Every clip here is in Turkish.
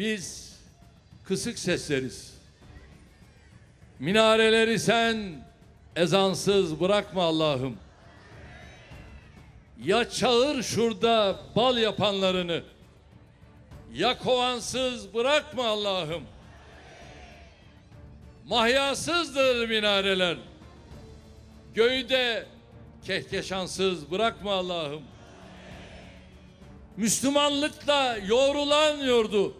Biz kısık sesleriz. Minareleri sen ezansız bırakma Allah'ım. Ya çağır şurada bal yapanlarını. Ya kovansız bırakma Allah'ım. Mahyasızdır minareler. Göğde kehkeşansız bırakma Allah'ım. Müslümanlıkla yoğrulan yurdu.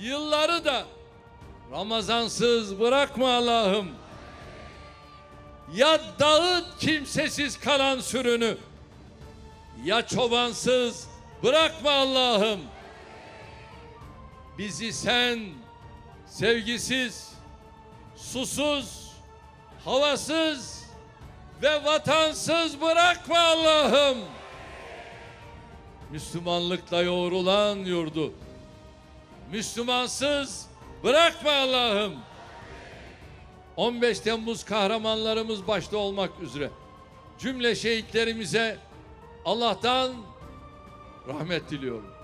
yılları da Ramazansız bırakma Allah'ım. Ya dağıt kimsesiz kalan sürünü. Ya çobansız bırakma Allah'ım. Bizi sen sevgisiz, susuz, havasız ve vatansız bırakma Allah'ım. Müslümanlıkla yoğrulan yurdu. Müslümansız bırakma Allah'ım. 15 Temmuz kahramanlarımız başta olmak üzere cümle şehitlerimize Allah'tan rahmet diliyorum.